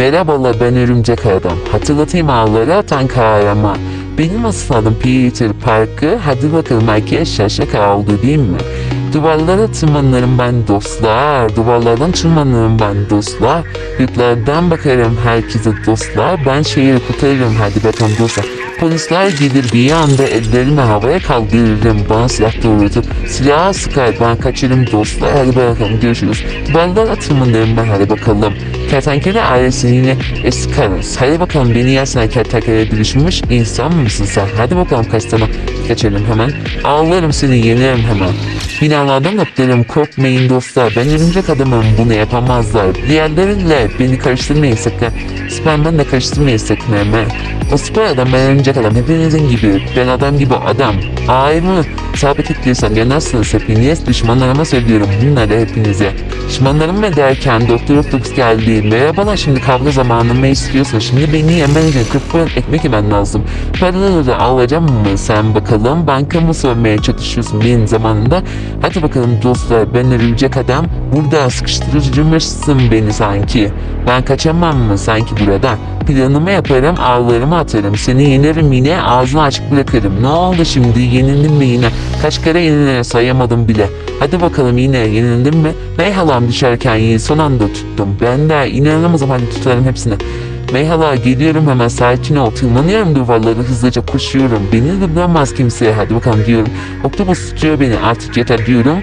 Merhabalar ben Örümcek Adam. Hatırlatayım ağları atan kahraman. Benim asıl adım Peter Parker. Hadi bakalım herkes şaşak oldu değil mi? Duvarlara tırmanırım ben dostlar. Duvarlardan tırmanırım ben dostlar. Yukarıdan bakarım herkese dostlar. Ben şehri kurtarırım hadi bakalım dostlar. Polisler gelir bir anda ellerimi havaya kaldırırım. Bana silah doğrultup silahı sıkar ben kaçırım dostlar. Hadi bakalım görüşürüz. Duvarlara tırmanırım ben hadi bakalım. Kertenkele ailesini yine eskarız. Hadi bakalım beni yersene kertenkeleye dönüşmüş insan mısın sen? Hadi bakalım kaç tane kaçalım hemen. Ağlarım seni yenerim hemen. Binalardan atlarım korkmayın dostlar. Ben örümcek adamım bunu yapamazlar. Diğerleriyle beni karıştırmayın sakın. Superman de karıştırmayın sakın hemen. O süper adam ben örümcek adam. Hepinizin gibi. Ben adam gibi adam. Ayrı sabit ettiysen yenersiniz hepiniz. Düşmanlarıma söylüyorum bunları hepinize. Düşmanlarım ve derken Doktor Octopus geldi. Merhabalar şimdi kavga zamanımı istiyorsun. Şimdi beni yemen için 40 fırın ekmek yemen lazım. Paraları da alacağım mı sen bakalım? Bankamı sormaya çalışıyorsun benim zamanında. Hadi bakalım dostlar ben örümcek adam. Burada sıkıştırıcımışsın beni sanki. Ben kaçamam mı sanki buradan? Planımı yaparım, ağlarımı atarım. Seni yenerim yine, ağzını açık bırakırım. Ne oldu şimdi? Yenildin mi yine? Kaç kere yenilene sayamadım bile. Hadi bakalım yine yenildin mi? Meyhalam düşerken yine son anda tuttum. Ben de inanamazım hadi tutarım hepsini. Meyhala geliyorum hemen sakin ol. Tırmanıyorum duvarları hızlıca koşuyorum. Beni durduramaz kimseye hadi bakalım diyorum. Oktopus tutuyor beni artık yeter diyorum.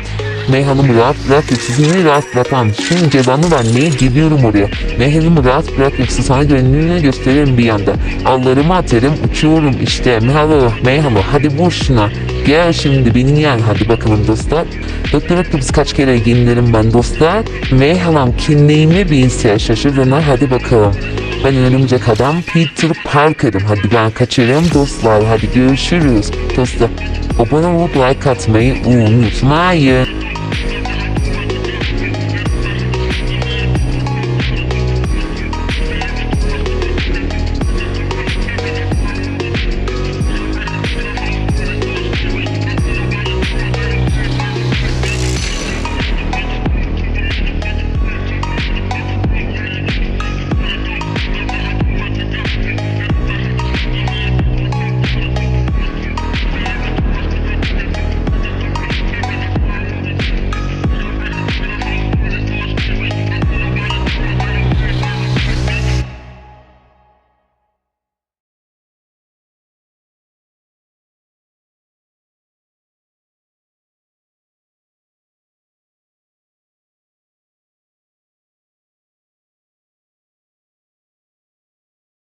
Meyhalımı rahat bırak seni rahat bırakmam. Şimdi cezanı vermeye geliyorum oraya. Meyhalımı rahat bırak yoksa sana gönlünü gösteririm bir yanda. Allarımı atarım uçuyorum işte. Meyhalı meyhalı hadi vur şuna. Gel şimdi beni yen hadi bakalım dostlar. Doktor Octopus kaç kere yenilerim ben dostlar. Meyhalam kimliğime binse şaşırırlar hadi bakalım. Ben örümcek adam Peter Parker'ım. Hadi ben kaçarım dostlar. Hadi görüşürüz dostlar. Abone olup like atmayı unutmayın.